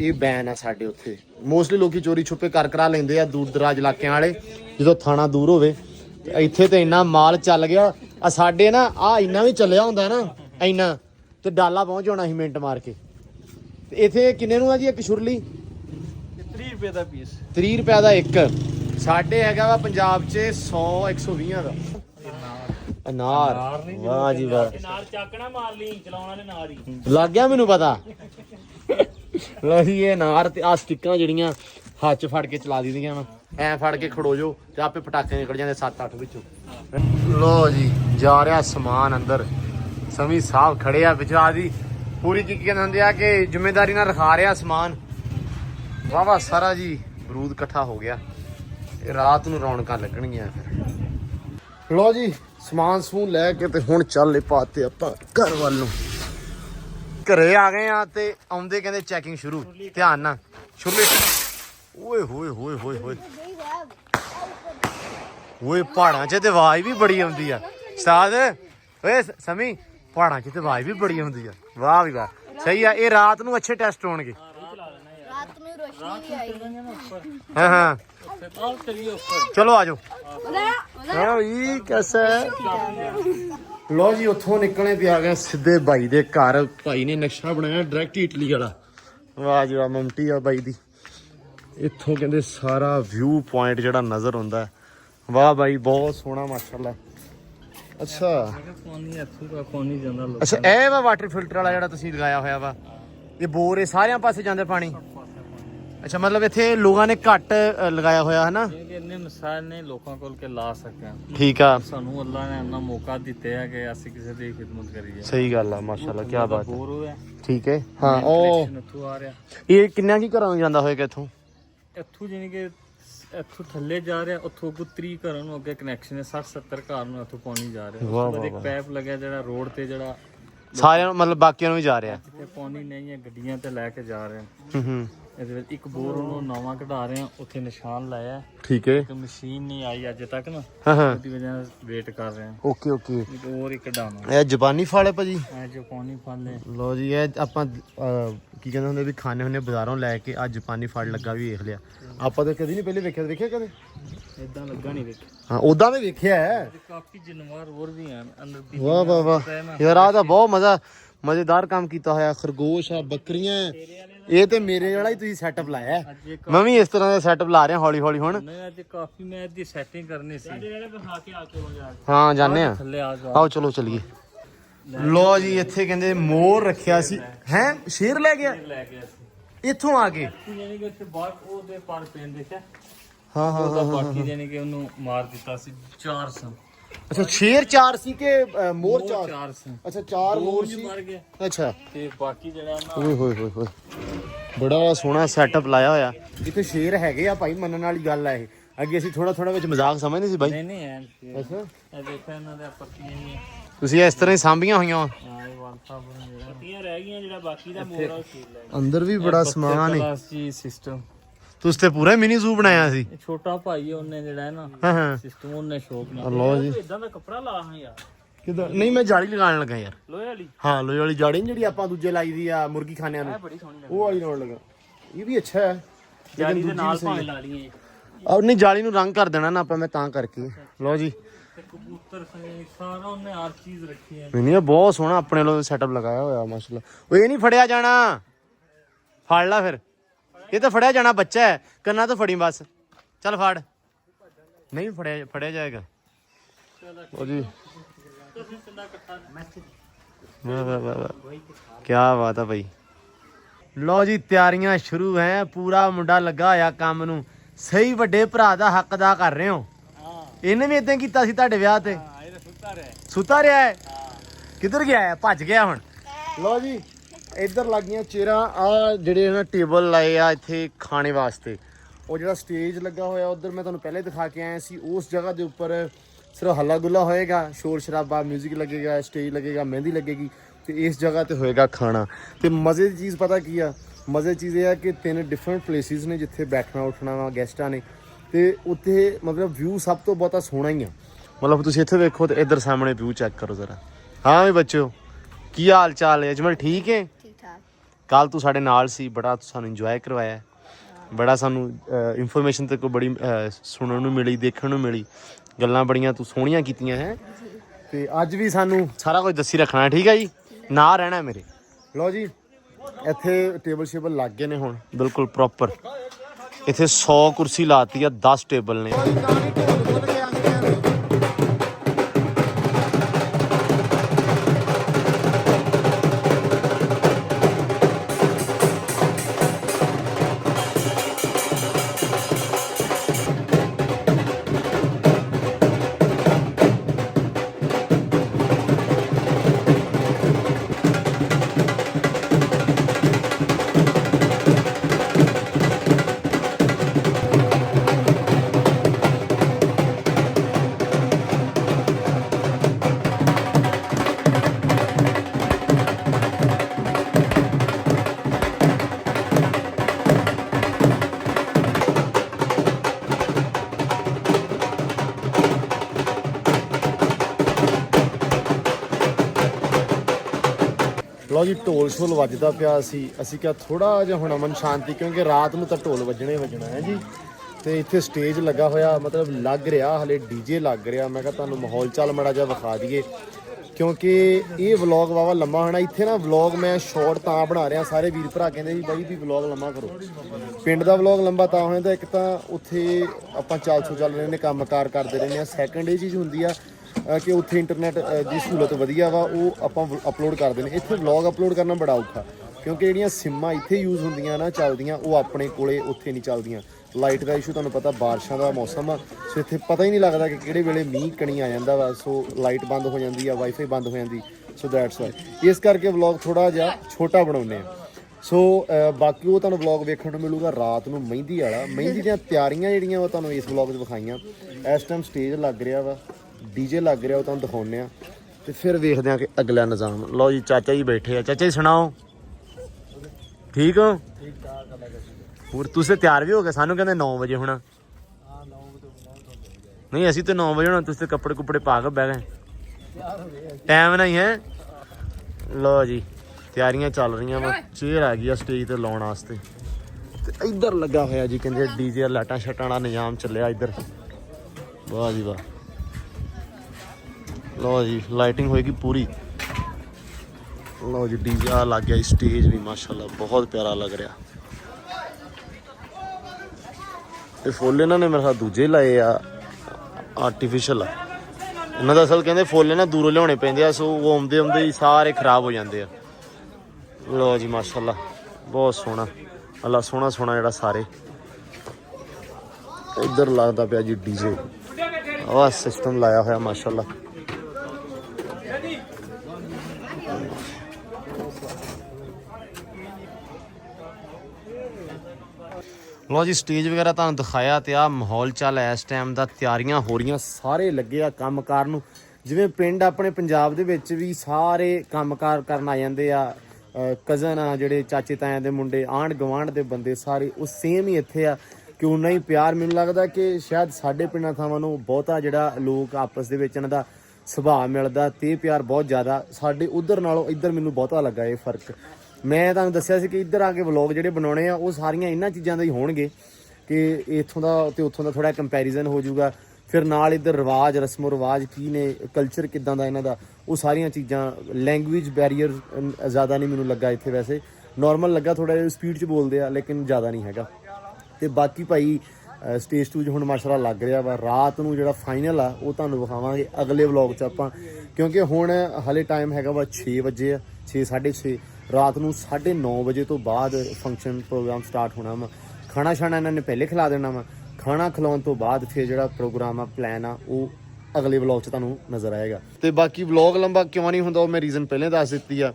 Speaker 1: ਇਹ ਬੈਨ ਆ ਸਾਡੇ ਉੱਥੇ। ਮੋਸਟਲੀ ਲੋਕੀ ਚੋਰੀ ਛੁਪੇ ਕਰ ਕਰਾ ਲੈਂਦੇ ਆ ਦੂਰ ਦਰਾਜ ਇਲਾਕਿਆਂ ਵਾਲੇ। ਜਦੋਂ ਥਾਣਾ ਦੂਰ ਹੋਵੇ ਇੱਥੇ ਤੇ ਇੰਨਾ ਮਾਲ ਚੱਲ ਗਿਆ। ਆ ਸਾਡੇ ਨਾ ਆ ਇੰਨਾ ਵੀ ਚੱਲਿਆ ਹੁੰਦਾ ਨਾ ਇੰਨਾ। ਤੇ ਡਾਲਾ ਪਹੁੰਚ ਜਾਣਾ ਸੀ ਮਿੰਟ ਮਾਰ ਕੇ। ਤੇ ਇੱਥੇ ਕਿੰਨੇ ਨੂੰ ਆ ਜੀ ਇੱਕ ਸ਼ੁਰਲੀ?
Speaker 3: 30 ਰੁਪਏ ਦਾ ਪੀਸ
Speaker 1: 30 ਰੁਪਏ ਦਾ ਇੱਕ। ਸਾਡੇ ਹੈਗਾ ਵਾ ਪੰਜਾਬ 'ਚ 100 120 ਦਾ। ਅਨਾਰ। ਵਾਹ ਜੀ ਵਾਹ।
Speaker 2: ਨਾਲ ਚੱਕਣਾ ਮਾਰ ਲਈ ਚਲਾਉਣਾ ਨੇ ਨਾਲ ਹੀ।
Speaker 1: ਲੱਗ ਗਿਆ ਮੈਨੂੰ ਪਤਾ। ਲੋ ਜੀ, ਇਹ ਨਾਰ ਤੇ ਆ ਸਟਿੱਕਾਂ ਜਿਹੜੀਆਂ ਹੱਥ 'ਚ ਫੜ ਕੇ ਚਲਾ ਦਿੰਦੀਆਂ ਵਾ। ਐ ਫੜ ਕੇ ਖੜੋ ਜੋ ਤੇ ਆਪੇ ਪਟਾਕੇ ਨਿਕਲ ਜਾਂਦੇ 7-8 ਵਿੱਚੋਂ। ਲੋ ਜੀ, ਜਾ ਰਿਹਾ ਸਮਾਨ ਅੰਦਰ। ਸਮੀ ਸਾਹਿਬ ਖੜੇ ਆ ਵਿਚਾਰ ਦੀ ਪੂਰੀ ਕੀ ਕਹਿੰਦੇ ਹੁੰਦੇ ਆ ਕਿ ਜ਼ਿੰਮੇਵਾਰੀ ਨਾਲ ਰਖਾ ਰਿਹਾ ਸਮਾਨ। ਵਾਹ ਸਾਰਾ ਜੀ ਬਰੂਦ ਇਕੱਠਾ ਹੋ ਗਿਆ। ਰਾਤ ਨੂੰ ਰੌਣਕਾਂ ਲੱਗਣਗੀਆਂ ਫਿਰ। ਲੋ ਜੀ, ਸਮਾਨ ਸਮੂਹ ਲੈ ਕੇ ਤੇ ਹੁਣ ਚੱਲੇ ਪਾਤੇ ਆਪਾਂ ਘਰ ਵੱਲ ਨੂੰ। ਘਰੇ ਆ ਗਏ ਆ ਤੇ ਆਉਂਦੇ ਕਹਿੰਦੇ ਚੈਕਿੰਗ ਸ਼ੁਰੂ। ਧਿਆਨ ਨਾਲ। ਸ਼ੁਰਲੀ ਓਏ ਹੋਏ ਹੋਏ ਹੋਏ ਹੋਏ। ਓਏ ਪਹਾੜਾਂ 'ਚ ਤੇ ਆਵਾਜ਼ ਵੀ ਬੜੀ ਆਉਂਦੀ ਆ। ਉਸਤਾਦ ਓਏ ਸਮੀ ਪਹਾੜਾਂ 'ਚ ਤੇ ਆਵਾਜ਼ ਵੀ ਬੜੀ ਆਉਂਦੀ ਆ। ਵਾਹ ਵੀ ਵਾਹ। ਸਹੀ ਆ ਇਹ ਰਾਤ ਨੂੰ ਅੱਛੇ ਟੈਸਟ ਹੋਣਗੇ।
Speaker 4: ਰਾਤ ਨੂੰ ਰੋਸ਼ਨੀ ਵੀ ਆਈ।
Speaker 1: ਹਾਂ ਹਾਂ।
Speaker 2: ਆਹ ਕਰੀਏ ਉੱਪਰ।
Speaker 1: ਚਲੋ ਆਜੋ ਹਾਂ ਜੀ ਕੈਸਾ ਹੈ ਲੋ ਜੀ, ਉੱਥੋਂ ਨਿਕਲੇ ਤੇ ਆ ਗਏ ਸਿੱਧੇ ਬਾਈ ਦੇ ਘਰ। ਭਾਈ ਨੇ ਨਕਸ਼ਾ ਬਣਾਇਆ ਡਾਇਰੈਕਟ ਇਟਲੀ ਵਾਲਾ। ਵਾਹ ਜੀ ਵਾਹ, ਮਮਟੀ ਆ ਬਾਈ ਦੀ। ਇੱਥੋਂ ਕਹਿੰਦੇ ਸਾਰਾ ਵਿਊ ਪੁਆਇੰਟ ਜਿਹੜਾ ਨਜ਼ਰ ਆਉਂਦਾ ਵਾਹ ਬਾਈ, ਬਹੁਤ ਸੋਹਣਾ, ਮਾਸ਼ਾਅੱਲਾ। ਅੱਛਾ।
Speaker 2: ਪਾਣੀ ਇੱਥੋਂ ਦਾ ਪਾਣੀ ਜਾਂਦਾ ਲੋਕ
Speaker 1: ਅੱਛਾ, ਇਹ ਵਾ ਵਾਟਰ ਫਿਲਟਰ ਵਾਲਾ ਜਿਹੜਾ ਤੁਸੀਂ ਲਗਾਇਆ ਹੋਇਆ ਵਾ। ਇਹ ਬੋਰ, ਇਹ ਸਾਰਿਆਂ ਪਾਸੇ ਜਾਂਦੇ ਪਾਣੀ? ਅੱਛਾ ਮਤਲਬ ਇੱਥੇ ਲੋਕਾਂ ਨੇ ਘੱਟ ਅ, ਲਗਾਇਆ ਹੋਇਆ ਹੈ ਨਾ
Speaker 2: ਕਿ ਇੰਨੇ ਮਿਸਾਲ ਨੇ ਲੋਕਾਂ ਕੋਲ ਕੇ ਲਾ ਸਕਾਂ
Speaker 1: ਠੀਕ ਆ।
Speaker 2: ਸਾਨੂੰ ਅੱਲਾ ਨੇ ਇੰਨਾ ਮੌਕਾ ਦਿੱਤੇ ਹੈ ਕਿ ਅਸੀਂ ਕਿਸੇ ਦੀ ਖਿਦਮਤ ਕਰੀਏ।
Speaker 1: ਸਹੀ ਗੱਲ ਆ ਮਾਸ਼ਾਅੱਲਾ ਕੀ ਬਾਤ ਹੈ
Speaker 2: ਬੋਰ ਹੋਇਆ।
Speaker 1: ਠੀਕ ਹੈ ਹਾਂ ਉਹ
Speaker 2: ਕਨੈਕਸ਼ਨ ਆ ਰਿਹਾ।
Speaker 1: ਇਹ ਕਿੰਨਾ ਕੀ ਘਰਾਂ ਨੂੰ ਜਾਂਦਾ ਹੋਏਗਾ ਇੱਥੋਂ?
Speaker 2: ਇੱਥੋਂ ਜਾਨੀ ਕਿ ਇੱਥੋਂ ਥੱਲੇ ਜਾ ਰਿਹਾ ਉੱਥੋਂ ਕੋ 30 ਘਰਾਂ ਨੂੰ ਅੱਗੇ ਕਨੈਕਸ਼ਨ ਹੈ 60 70 ਘਰ ਨੂੰ ਇੱਥੋਂ ਪਾਣੀ ਜਾ ਰਿਹਾ। ਉਸ
Speaker 1: ਵਾਹ,
Speaker 2: ਤੋਂ ਬਾਅਦ
Speaker 1: ਵਾਹ,
Speaker 2: ਇੱਕ ਪੈਪ ਲੱਗਿਆ ਜਿਹੜਾ ਰੋਡ ਤੇ ਜਿਹੜਾ
Speaker 1: ਸਾਰਿਆਂ ਨੂੰ ਮਤਲਬ ਬਾਕੀਆਂ ਨੂੰ ਵੀ ਜਾ ਰਿਹਾ।
Speaker 2: ਜਿੱਥੇ ਪਾਣੀ ਨਹੀਂ ਹੈ ਗੱਡੀਆਂ ਤੇ ਲੈ ਕੇ ਜਾ ਰਹੇ। ਹੂੰ
Speaker 1: ਹੂੰ।
Speaker 2: ਇਹਦੇ ਵਿੱਚ ਇੱਕ ਬੋਰ ਉਹਨੂੰ ਨਵਾਂ ਕਢਾ ਰਹੇ ਹਾਂ ਉੱਥੇ ਨਿਸ਼ਾਨ ਲਾਇਆ ਹੈ।
Speaker 1: ਠੀਕ ਹੈ।
Speaker 2: ਇੱਕ ਮਸ਼ੀਨ ਨਹੀਂ ਆਈ ਅੱਜ ਤੱਕ ਨਾ।
Speaker 1: ਹਾਂ ਹਾਂ।
Speaker 2: ਉਹਦੀ ਵਜ੍ਹਾ ਨਾਲ ਵੇਟ ਕਰ ਰਹੇ ਹਾਂ।
Speaker 1: ਓਕੇ ਓਕੇ
Speaker 2: ਇੱਕ ਹੋਰ ਇੱਕ ਡਾਉਣਾ
Speaker 1: ਇਹ ਜ਼ਬਾਨੀ ਫਲ ਹੈ ਭਾਜੀ?
Speaker 2: ਐ ਜੋ ਪਾਣੀ ਫਾਲੇ
Speaker 1: ਲੋ ਜੀ ਇਹ ਆਪਾਂ ਅਹ, ਕੀ ਕਹਿੰਦੇ ਹੁੰਦੇ ਵੀ ਖਾਣੇ ਹੁੰਦੇ ਬਾਜ਼ਾਰੋਂ ਲੈ ਕੇ ਅੱਜ ਜਪਾਨੀ ਫਲ ਲੱਗਾ ਵੀ ਵੇਖ ਲਿਆ। ਆਪਾਂ ਤਾਂ ਕਦੀ ਨਹੀਂ ਪਹਿਲੇ ਵੇਖਿਆ ਵੇਖਿਆ ਕਦੇ?
Speaker 2: ਇਦਾਂ ਲੱਗਾ ਨਹੀਂ ਵੇਖ
Speaker 1: ਹਾਂ ਉਦਾਂ ਵੀ ਵੇਖਿਆ ਹੈ।
Speaker 2: ਕਾਫੀ ਜਾਨਵਰ ਹੋਰ ਵੀ ਹਨ ਅੰਦਰ ਦੀ
Speaker 1: ਵਾਹ ਵਾਹ ਵਾਹ। ਯਾਰ ਤਾਂ ਬਹੁਤ ਮਜ਼ਾ ਮਜ਼ੇਦਾਰ ਕੰਮ ਕੀਤਾ ਹੋਇਆ ਖਰਗੋਸ਼ ਆ ਬੱਕਰੀਆਂ। ਇਹ ਤੇ ਮੇਰੇ ਵਾਲਾ ਹੀ ਤੁਸੀਂ ਸੈਟਅਪ ਲਾਇਆ ਹੈ।
Speaker 2: ਅੱਜ ਇੱਕ
Speaker 1: ਮੈਂ ਵੀ ਇਸ ਤਰ੍ਹਾਂ ਦਾ ਸੈਟਅਪ ਲਾ ਰਿਹਾ ਹੌਲੀ ਹੌਲੀ ਹੁਣ
Speaker 2: ਮੈਂ ਅੱਜ ਕਾਫੀ ਸੈਟਿੰਗ ਕਰਨੀ ਸੀ। ਆ ਕੇ ਹੋ ਜਾ
Speaker 1: ਹਾਂ ਜਾਣੇ ਆ
Speaker 2: ਥੱਲੇ ਆ ਜਾ
Speaker 1: ਆਓ ਚਲੋ ਚਲੀਏ। ਲੋ ਜੀ ਇੱਥੇ ਕਹਿੰਦੇ ਮੋਰ ਰੱਖਿਆ ਸੀ। ਹੈ? ਸ਼ੇਰ ਲੈ ਗਿਆ?
Speaker 2: ਲੈ ਗਿਆ ਸੀ।
Speaker 1: ਇੱਥੋਂ ਆ ਕੇ?
Speaker 2: ਯਾਨੀ ਕਿ ਉੱਥੇ ਬਾਹਰ ਉਹਦੇ ਪਰ ਪੈਣ ਦੇਖਿਆ।
Speaker 1: ਹਾਂ ਹਾਂ
Speaker 2: ਉਹਦਾ ਬਾਕੀ ਯਾਨੀ ਕਿ ਉਹਨੂੰ ਮਾਰ ਦਿੱਤਾ ਸੀ। ਚਾਰ ਸੰ।
Speaker 1: ਅੱਛਾ ਸ਼ੇਰ ਚਾਰ ਸੀ ਕਿ ਅ, ਮੋਰ ਚਾਰ?
Speaker 2: ਚਾਰ ਸੰ।
Speaker 1: ਅੱਛਾ ਚਾਰ ਮੋਰ ਸੀ?
Speaker 2: ਮਰ ਗਏ।
Speaker 1: ਅੱਛਾ।
Speaker 2: ਤੇ ਬਾਕੀ ਜਿਹੜਾ ਨਾ
Speaker 1: ਓਏ ਹੋਏ ਹੋਏ ਹੋਏ। ਬੜਾ ਸੋਹਣਾ ਸੈਟਅਪ ਲਾਇਆ ਹੋਇਆ। ਇੱਥੇ ਸ਼ੇਰ ਹੈਗੇ ਆ ਭਾਈ ਮੰਨਣ ਵਾਲੀ ਗੱਲ ਆ ਇਹ। ਅੱਗੇ ਅਸੀਂ ਥੋੜਾ ਥੋੜਾ ਵਿੱਚ ਮਜ਼ਾਕ ਸਮਝਦੇ ਸੀ ਬਾਈ।
Speaker 2: ਨਹੀਂ ਨਹੀਂ ਐ
Speaker 1: ਅੱਛਾ।
Speaker 2: ਇਹ ਦੇਖੋ ਇਹਨਾਂ ਦੇ ਪੱਤੀਆਂ ਹੀ
Speaker 1: ਤੁਸੀਂ ਇਸ ਤਰ੍ਹਾਂ ਹੀ ਸਾਂਭੀਆਂ ਹੋਈਆਂ। ਵਾਂ।
Speaker 2: ਆ ਇਹ ਵਾਲ ਸਾਹਿਬ ਨੇ। ਜਿਹੜਾ ਪੱਤੀਆਂ ਰਹਿ ਗਈਆਂ ਜਿਹੜਾ ਬਾਕੀ ਦਾ ਮੋਰਾ ਉਹ ਛੀਲ ਲੈ
Speaker 1: ਅੰਦਰ ਵੀ ਬੜਾ ਸਮਾਨ ਹੈ
Speaker 2: ਸਿਸਟਮ
Speaker 1: ਤੁਸੀਂ ਤੇ ਪੂਰਾ ਮਿਨੀ ਜ਼ੂ ਬਣਾਇਆ ਸੀ।
Speaker 2: ਇਹ ਛੋਟਾ ਭਾਈ ਉਹਨੇ ਜਿਹੜਾ ਹੈ ਨਾ
Speaker 1: ਹਾਂ
Speaker 2: ਸਿਸਟਮ ਉਹਨੇ ਸ਼ੌਕ ਨਾਲ
Speaker 1: ਲਓ ਜੀ।
Speaker 2: ਇਦਾਂ ਦਾ ਕੱਪੜਾ ਲਾ ਹਾਂ ਯਾਰ।
Speaker 1: ਕਿਦਾਂ? ਨਹੀਂ ਮੈਂ ਜਾਲੀ ਲਗਾਉਣ ਲੱਗਾ ਯਾਰ।
Speaker 2: ਲੋਹੇ ਵਾਲੀ?
Speaker 1: ਹਾਂ ਲੋਹੇ ਵਾਲੀ ਜਾੜੀ ਨੀ ਜਿਹੜੀ ਆਪਾਂ ਦੂਜੇ ਲਾਈ ਦੀ ਆ ਮੁਰਗੀ ਖਾਨਿਆਂ ਨੂੰ
Speaker 2: ਬੜੀ ਸੋਹਣੀ
Speaker 1: ਉਹ ਵਾਲੀ ਲਾਉਣ ਲੱਗਾ। ਇਹ ਵੀ ਅੱਛਾ ਹੈ।
Speaker 2: ਜਾਲੀ ਦੇ ਨਾਲ ਭਾਵੇਂ ਲਾ ਲਈਏ।
Speaker 1: ਔਰ ਨਹੀਂ ਜਾਲੀ ਨੂੰ ਰੰਗ ਕਰ ਦੇਣਾ ਨਾ ਆਪਾਂ ਮੈਂ ਤਾਂ ਕਰਕੇ। ਲਓ ਜੀ।
Speaker 2: ਤੇ ਕਬੂਤਰ ਸਨੇ ਸਾਰਾ ਉਹਨੇ ਹਰ ਚੀਜ਼ ਰੱਖੀ ਹੈ।
Speaker 1: ਨਹੀਂ ਨਹੀਂ ਇਹ ਬਹੁਤ ਸੋਹਣਾ ਆਪਣੇ ਲੋ ਸੈਟਅਪ ਲਗਾਇਆ ਹੋਇਆ ਮਾਸ਼ਾਅੱਲਾ। ਉਹ ਇਹ ਨਹੀਂ ਫੜਿਆ ਜਾਣਾ। ਫੜ ਲੈ ਫਿਰ। ਇਹ ਤਾਂ ਫੜਿਆ ਜਾਣਾ ਬੱਚਾ ਹੈ ਕੰਨਾਂ ਤੋਂ ਫੜੀ ਬਸ। ਚੱਲ ਫੜ। ਨਹੀਂ ਫੜਿਆ ਫੜਿਆ ਜਾਏਗਾ। ਉਹ ਜੀ ਵਾਹ ਵਾਹ ਵਾਹ ਵਾਹ। ਕੀ ਬਾਤ ਆ ਭਾਈ ਲੋ ਜੀ ਤਿਆਰੀਆਂ ਸ਼ੁਰੂ ਹੈ। ਪੂਰਾ ਮੁੰਡਾ ਲੱਗਾ ਹੋਇਆ ਕੰਮ ਨੂੰ। ਸਹੀ ਵੱਡੇ ਭਰਾ ਦਾ ਹੱਕ ਅਦਾ ਕਰ ਰਹੇ ਹੋ।
Speaker 2: ਹਾਂ
Speaker 1: ਇਹਨੇ ਵੀ ਇਦਾਂ ਕੀਤਾ ਸੀ ਤੁਹਾਡੇ ਵਿਆਹ ਤੇ?
Speaker 2: ਹਾਂ ਇਹ ਤਾਂ ਸੁੱਤਾ ਰਿਹਾ।
Speaker 1: ਸੁੱਤਾ ਰਿਹਾ ਹੈ?
Speaker 2: ਹਾਂ।
Speaker 1: ਕਿੱਧਰ ਗਿਆ ਹੈ? ਭੱਜ ਗਿਆ ਹੁਣ। ਲਓ ਜੀ। ਇੱਧਰ ਲੱਗੀਆਂ ਚੇਅਰਾਂ ਆ ਜਿਹੜੇ ਨਾ ਟੇਬਲ ਲਾਏ ਆ ਇੱਥੇ ਖਾਣੇ ਵਾਸਤੇ। ਉਹ ਜਿਹੜਾ ਸਟੇਜ ਲੱਗਾ ਹੋਇਆ, ਉਧਰ ਮੈਂ ਤੁਹਾਨੂੰ ਪਹਿਲੇ ਦਿਖਾ ਕੇ ਆਇਆ ਸੀ। ਉਸ ਜਗ੍ਹਾ ਦੇ ਉੱਪਰ ਸਿਰਫ ਹੱਲਾ ਗੁੱਲਾ ਹੋਏਗਾ, ਸ਼ੋਰ ਸ਼ਰਾਬਾ 뮤직 ਲੱਗੇਗਾ ਸਟੇਜ ਲੱਗੇਗਾ, ਮਹਿੰਦੀ ਲੱਗੇਗੀ ਤੇ ਇਸ ਜਗ੍ਹਾ ਤੇ ਹੋਏਗਾ ਖਾਣਾ। ਤੇ ਮਜ਼ੇ ਦੀ ਚੀਜ਼ ਪਤਾ ਕੀ ਆ? ਮਜ਼ੇ ਦੀ ਚੀਜ਼ ਇਹ ਆ ਕਿ ਤਿੰਨ ਡਿਫਰੈਂਟ ਪਲੇਸਿਸ ਨੇ ਜਿੱਥੇ ਬੈਠਣਾ, ਉੱਠਣਾ ਵਾ ਗੈਸਟਾਂ ਨੇ। ਤੇ ਉੱਥੇ ਮਤਲਬ ਵਿਊ ਸਭ ਤੋਂ ਬਹੁਤਾ ਸੋਹਣਾ ਹੀ ਆ। ਮਤਲਬ ਤੁਸੀਂ ਇੱਥੇ ਵੇਖੋ ਤੇ ਇੱਧਰ ਸਾਹਮਣੇ ਵਿਊ ਚੈੱਕ ਕਰੋ ਜ਼ਰਾ। ਹਾਂ ਵੀ ਬੱਚਿਓ, ਕੀ ਹਾਲ ਚਾਲ ਹੈ ਅਜਮਲ ਠੀਕ ਹੈ? ਕੱਲ ਤੂੰ ਸਾਡੇ ਨਾਲ ਸੀ ਬੜਾ ਤੂੰ ਸਾਨੂੰ ਇੰਜੋਏ ਕਰਵਾਇਆ। ਬੜਾ ਸਾਨੂੰ ਇਨਫੋਰਮੇਸ਼ਨ ਤੇ ਕੋ ਬੜੀ ਸੁਣਨ ਨੂੰ ਮਿਲੀ ਦੇਖਣ ਨੂੰ ਮਿਲੀ। ਗੱਲਾਂ ਬੜੀਆਂ ਤੂੰ ਸੋਹਣੀਆਂ ਕੀਤੀਆਂ ਹੈ। ਤੇ ਅੱਜ ਵੀ ਸਾਨੂੰ ਸਾਰਾ ਕੁਝ ਦੱਸੀ ਰੱਖਣਾ ਹੈ, ਠੀਕ ਹੈ ਜੀ? ਨਾ ਰਹਿਣਾ ਮੇਰੇ। ਲਓ ਜੀ ਇੱਥੇ ਟੇਬਲ ਸ਼ੇਬਲ ਲੱਗ ਗਏ ਨੇ ਹੁਣ। ਬਿਲਕੁਲ ਪ੍ਰੋਪਰ ਇੱਥੇ 100 ਕੁਰਸੀ ਲਾਤੀ ਆ 10 ਟੇਬਲ ਨੇ। ਲਓ ਜੀ, ਢੋਲ ਛੋਲ ਵੱਜਦਾ ਪਿਆ ਸੀ। ਅਸੀਂ ਕਿਹਾ ਥੋੜਾ ਜਿਹਾ ਹੁਣ ਅਮਨ ਸ਼ਾਂਤੀ, ਕਿਉਂਕਿ ਰਾਤ ਨੂੰ ਤਾਂ ਢੋਲ ਵੱਜਣੇ ਵੱਜਣਾ ਹੈ ਜੀ। ਤੇ ਇੱਥੇ ਸਟੇਜ ਲੱਗਾ ਹੋਇਆ, ਮਤਲਬ ਲੱਗ ਰਿਹਾ, ਹਲੇ ਡੀਜੇ ਲੱਗ ਰਿਹਾ। ਮੈਂ ਕਿਹਾ ਤੁਹਾਨੂੰ ਮਾਹੌਲ ਚੱਲ ਮੜਾ ਜਿਹਾ ਵਿਖਾ ਦਈਏ। ਕਿਉਂਕਿ ਇਹ ਵਲੌਗ ਵਾਵਾ ਲੰਮਾ ਹੋਣਾ। ਇੱਥੇ ਨਾ ਵਲੌਗ ਮੈਂ ਸ਼ਾਰਟ ਤਾਂ ਬਣਾ ਰਿਹਾ। ਸਾਰੇ ਵੀਰ ਭਰਾ ਕਹਿੰਦੇ ਜੀ ਬਾਈ ਵੀ ਵਲੌਗ ਲੰਮਾ ਕਰੋ। ਪਿੰਡ ਦਾ ਵਲੌਗ ਲੰਬਾ ਤਾਂ ਹੋ ਤਾਂ ਇੱਕ ਤਾਂ ਉੱਥੇ ਆਪਾਂ ਚਾਲ ਸੋ ਚੱਲ ਰਹੇ ਨੇ, ਕੰਮਕਾਰ ਕਰਦੇ ਰਹਿੰਦੇ ਆ ਸੈਕੰਡ ਇਹ ਚੀਜ਼ ਹੁੰਦੀ ਆ ਕਿ ਉੱਥੇ ਇੰਟਰਨੈਟ ਦੀ ਸਹੂਲਤ ਵਧੀਆ ਵਾ, ਉਹ ਆਪਾਂ ਅਪਲੋਡ ਕਰਦੇ ਨੇ ਇੱਥੇ ਵਲੌਗ ਅਪਲੋਡ ਕਰਨਾ ਬੜਾ ਔਖਾ, ਕਿਉਂਕਿ ਜਿਹੜੀਆਂ ਸਿੰਮਾਂ ਇੱਥੇ ਯੂਜ਼ ਹੁੰਦੀਆਂ ਨਾ, ਚੱਲਦੀਆਂ, ਉਹ ਆਪਣੇ ਕੋਲੇ ਉੱਥੇ ਨਹੀਂ ਚੱਲਦੀਆਂ। ਲਾਈਟ ਦਾ ਇਸ਼ੂ ਤੁਹਾਨੂੰ ਪਤਾ, ਬਾਰਿਸ਼ਾਂ ਦਾ ਮੌਸਮ ਆ, ਸੋ ਇੱਥੇ ਪਤਾ ਹੀ ਨਹੀਂ ਲੱਗਦਾ ਕਿ ਕਿਹੜੇ ਵੇਲੇ ਮੀਂਹ ਕਣੀ ਆ ਜਾਂਦਾ ਵਾ, ਸੋ ਲਾਈਟ ਬੰਦ ਹੋ ਜਾਂਦੀ ਆ ਵਾਈਫਾਈ ਬੰਦ ਹੋ ਜਾਂਦੀ, ਸੋ ਦੈਟਸ ਵਾਈ ਇਸ ਕਰਕੇ ਵਲੌਗ ਥੋੜਾ ਜਿਹਾ ਛੋਟਾ ਬਣਾਉਂਦੇ ਆ ਸੋ ਬਾਕੀ ਉਹ ਤੁਹਾਨੂੰ ਵਲੌਗ ਵੇਖਣ ਨੂੰ ਮਿਲੂਗਾ ਰਾਤ ਨੂੰ ਮਹਿੰਦੀ ਵਾਲਾ। ਮਹਿੰਦੀ ਦੀਆਂ ਤਿਆਰੀਆਂ ਜਿਹੜੀਆਂ ਉਹ ਤੁਹਾਨੂੰ ਇਸ ਵਲੌਗ 'ਚ ਵਿਖਾਈਆਂ। ਇਸ ਟਾਈਮ ਸਟੇਜ ਲੱਗ ਰਿਹਾ ਵਾ। ਡੀਜੇ ਲੱਗ ਰਿਹਾ, ਉਹ ਤੁਹਾਨੂੰ ਦਿਖਾਉਂਦੇ ਆ ਤੇ ਫਿਰ ਵੇਖਦੇ ਆ ਕਿ ਅਗਲਾ ਨਿਜ਼ਾਮ। ਲਓ ਜੀ, ਚਾਚਾ ਜੀ ਬੈਠੇ ਆ। ਚਾਚਾ ਜੀ, ਸੁਣਾਓ? ਠੀਕ ਹੋ? ਹੋਰ ਤੁਸੀਂ ਤਿਆਰ ਵੀ ਹੋ ਗਏ? ਸਾਨੂੰ ਕਹਿੰਦੇ 9 ਵਜੇ ਹੋਣਾ। ਨਹੀਂ, ਅਸੀਂ ਤੇ 9 ਵਜੇ ਹੋਣਾ, ਤੁਸੀਂ ਕੱਪੜੇ ਕੁਪੜੇ ਪਾ ਕੇ ਬਹਿ ਗਏ। ਟਾਈਮ ਨਹੀਂ ਹੈ। ਲਓ ਜੀ, ਤਿਆਰੀਆਂ ਚੱਲ ਰਹੀਆਂ ਵਾ। ਚੇਅਰ ਆ ਗਈ ਆ ਸਟੇਜ ਤੇ ਲਾਉਣ ਵਾਸਤੇ। ਤੇ ਇੱਧਰ ਲੱਗਾ ਹੋਇਆ ਜੀ, ਕਹਿੰਦੇ ਡੀਜੇ ਲਾਟਾਂ ਛਟਾਂ ਦਾ ਨਿਜ਼ਾਮ ਚੱਲਿਆ ਇੱਧਰ। ਵਾਹ ਜੀ ਵਾਹ। ਲਓ ਜੀ ਲਾਈਟਿੰਗ ਹੋਏਗੀ ਪੂਰੀ। ਲਓ ਜੀ ਡੀਜੇ ਆ ਲੱਗ ਗਿਆ ਸਟੇਜ ਵੀ, ਮਾਸ਼ਾਅੱਲਾ, ਬਹੁਤ ਪਿਆਰਾ ਲੱਗ ਰਿਹਾ। ਤੇ ਫੁੱਲ ਇਹਨਾਂ ਨੇ ਮੇਰੇ ਖਿਆਲ ਦੂਜੇ ਲਾਏ ਆ ਆਰਟੀਫੀਸ਼ੀਅਲ ਆ। ਇਹਨਾਂ ਦਾ ਅਸਲ ਕਹਿੰਦੇ ਫੁੱਲ ਨਾ ਦੂਰੋਂ ਲਿਆਉਣੇ ਪੈਂਦੇ ਆ, ਸੋ ਉਹ ਆਉਂਦੇ ਆਉਂਦੇ ਹੀ ਸਾਰੇ ਖਰਾਬ ਹੋ ਜਾਂਦੇ ਆ। ਲਓ ਜੀ, ਮਾਸ਼ਾਅੱਲਾ, ਬਹੁਤ ਸੋਹਣਾ। ਅੱਲਾ ਸੋਹਣਾ ਸੋਹਣਾ ਜਿਹੜਾ ਸਾਰੇ। ਇੱਧਰ ਲੱਗਦਾ ਪਿਆ ਜੀ ਡੀਜੇ ਆਹ ਸਿਸਟਮ ਲਾਇਆ ਹੋਇਆ, ਮਾਸ਼ਾਅੱਲਾ। ਲੋ ਜੀ, ਸਟੇਜ ਵਗੈਰਾ ਤੁਹਾਨੂੰ ਦਿਖਾਇਆ ਤੇ ਆ ਮਾਹੌਲ ਚੱਲ ਇਸ ਟਾਈਮ ਦਾ, ਤਿਆਰੀਆਂ ਹੋ ਰਹੀਆਂ, ਸਾਰੇ ਲੱਗੇ ਆ ਕੰਮਕਾਰ ਨੂੰ। ਜਿਵੇਂ ਪਿੰਡ ਆਪਣੇ ਪੰਜਾਬ ਦੇ ਵਿੱਚ ਵੀ ਸਾਰੇ ਕੰਮਕਾਰ ਕਰਨ ਆ ਜਾਂਦੇ ਆ ਕਜ਼ਨ ਆ ਜਿਹੜੇ ਚਾਚੇ ਤਾਇਆਂ ਦੇ ਮੁੰਡੇ, ਆਂਢ ਗਵਾਂਢ ਦੇ ਬੰਦੇ ਸਾਰੇ, ਉਹ ਸੇਮ ਹੀ ਇੱਥੇ ਆ। ਕਿ ਉਨਾ ਹੀ ਪਿਆਰ, ਮੈਨੂੰ ਲੱਗਦਾ ਕਿ ਸ਼ਾਇਦ ਸਾਡੇ ਪਿੰਡਾਂ ਥਾਵਾਂ ਨੂੰ ਬਹੁਤਾ ਜਿਹੜਾ ਲੋਕ ਆਪਸ ਦੇ ਵਿੱਚ ਇਹਨਾਂ ਦਾ ਸੁਭਾਅ ਮਿਲਦਾ ਤੇ ਪਿਆਰ ਬਹੁਤ ਜ਼ਿਆਦਾ, ਸਾਡੇ ਉਧਰ ਨਾਲੋਂ ਇੱਧਰ ਮੈਨੂੰ ਬਹੁਤਾ ਲੱਗਾ ਇਹ ਫ਼ਰਕ। ਮੈਂ ਤੁਹਾਨੂੰ ਦੱਸਿਆ ਸੀ ਕਿ ਇੱਧਰ ਆ ਕੇ ਵਲੌਗ ਜਿਹੜੇ ਬਣਾਉਣੇ ਆ, ਉਹ ਸਾਰੀਆਂ ਇਹਨਾਂ ਚੀਜ਼ਾਂ ਦੇ ਹੀ ਹੋਣਗੇ ਕਿ ਇੱਥੋਂ ਦਾ ਤੇ ਉੱਥੋਂ ਦਾ ਥੋੜਾ ਕੰਪੈਰੀਜ਼ਨ ਹੋ ਜਾਊਗਾ। ਫਿਰ ਨਾਲ ਇੱਧਰ ਰਿਵਾਜ, ਰਸਮੋ ਰਿਵਾਜ ਕੀ ਨੇ ਕਲਚਰ ਕਿਦਾਂ ਦਾ ਇਹਨਾਂ ਦਾ, ਉਹ ਸਾਰੀਆਂ ਚੀਜ਼ਾਂ ਲੈਂਗੁਏਜ ਬੈਰੀਅਰ ਜ਼ਿਆਦਾ ਨਹੀਂ ਮੈਨੂੰ ਲੱਗਾ ਇੱਥੇ ਵੈਸੇ। ਨਾਰਮਲ ਲੱਗਾ ਥੋੜਾ ਜਿਹਾ ਸਪੀਡ 'ਚ ਬੋਲਦੇ ਆ, ਲੇਕਿਨ ਜ਼ਿਆਦਾ ਨਹੀਂ ਹੈਗਾ। ਤੇ ਬਾਕੀ ਭਾਈ ਸਟੇਜ 2 ਹੁਣ ਮਾਸ਼ਾਅੱਲਾ ਲੱਗ ਰਿਹਾ ਵਾ। ਰਾਤ ਨੂੰ ਜਿਹੜਾ ਫਾਈਨਲ ਆ, ਉਹ ਤੁਹਾਨੂੰ ਵਿਖਾਵਾਂਗੇ ਅਗਲੇ ਵਲੌਗ 'ਚ ਆਪਾਂ। ਕਿਉਂਕਿ ਹੁਣ ਹਲੇ ਟਾਈਮ ਹੈਗਾ ਵਾ 6 ਵਜੇ ਆ 6 6:30 ਰਾਤ ਨੂੰ 9:30 ਵਜੇ ਤੋਂ ਬਾਅਦ ਫੰਕਸ਼ਨ ਪ੍ਰੋਗਰਾਮ ਸਟਾਰਟ ਹੋਣਾ ਵਾ। ਖਾਣਾ ਛਾਣਾ ਇਹਨਾਂ ਨੇ ਪਹਿਲੇ ਖਿਲਾ ਦੇਣਾ ਵਾ। ਖਾਣਾ ਖਿਲਾਉਣ ਤੋਂ ਬਾਅਦ ਫਿਰ ਜਿਹੜਾ ਪ੍ਰੋਗਰਾਮ ਆ ਪਲਾਨ ਆ, ਉਹ ਅਗਲੇ ਵਲੌਗ 'ਚ ਤੁਹਾਨੂੰ ਨਜ਼ਰ ਆਏਗਾ। ਤੇ ਬਾਕੀ ਵਲੌਗ ਲੰਬਾ ਕਿਉਂ ਨਹੀਂ ਹੁੰਦਾ, ਉਹ ਮੈਂ ਰੀਜ਼ਨ ਪਹਿਲਾਂ ਦੱਸ ਦਿੱਤੀ ਆ।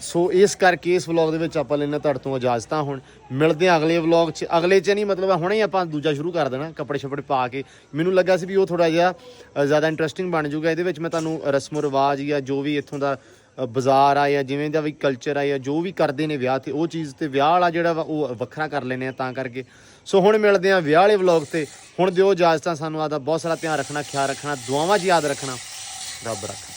Speaker 1: ਸੋ ਇਸ ਕਰਕੇ ਇਸ ਵਲੌਗ ਦੇ ਵਿੱਚ ਆਪਾਂ ਲੈਣਾ ਤੁਹਾਡੇ ਤੋਂ ਇਜਾਜ਼ਤਾਂ ਹੁਣ। ਮਿਲਦੇ ਆ ਅਗਲੇ ਵਲੌਗ 'ਚ। ਅਗਲੇ 'ਚ ਨਹੀਂ, ਮਤਲਬ ਹੁਣੇ ਹੀ ਆਪਾਂ ਦੂਜਾ ਸ਼ੁਰੂ ਕਰ ਦੇਣਾ, ਕੱਪੜੇ ਛਪੜੇ ਪਾ ਕੇ। ਮੈਨੂੰ ਲੱਗਾ ਸੀ ਵੀ ਉਹ ਥੋੜਾ ਜਿਹਾ ਜ਼ਿਆਦਾ ਇੰਟਰਸਟਿੰਗ ਬਣ ਜਾਊਗਾ। ਇਹਦੇ ਵਿੱਚ ਮੈਂ ਤੁਹਾਨੂੰ ਰਸਮੋ ਰਿਵਾਜ ਜਾਂ ਜੋ ਵੀ ਇੱਥੋਂ ਦਾ ਬਾਜ਼ਾਰ ਆ ਜਾਂ ਜਿਵੇਂ ਦਾ ਵੀ ਕਲਚਰ ਆ ਜਾਂ ਜੋ ਵੀ ਕਰਦੇ ਨੇ ਵਿਆਹ ਤੇ, ਉਹ ਚੀਜ਼ ਤੇ ਵਿਆਹ ਵਾਲਾ ਜਿਹੜਾ ਵਾ ਉਹ ਵੱਖਰਾ ਕਰ ਲੈਨੇ ਆ ਤਾਂ ਕਰਕੇ। ਸੋ ਹੁਣ ਮਿਲਦੇ ਆ ਵਿਆਹ ਵਾਲੇ ਵਲੌਗ ਤੇ। ਹੁਣ ਦਿਓ ਇਜਾਜ਼ਤਾਂ, ਸਾਨੂੰ ਆਦਾ ਬਹੁਤ ਸਾਰਾ ਧਿਆਨ ਰੱਖਣਾ, ਖਿਆਲ ਰੱਖਣਾ, ਦੁਆਵਾਂ 'ਚ ਯਾਦ ਰੱਖਣਾ। ਰੱਬ ਰੱਖ।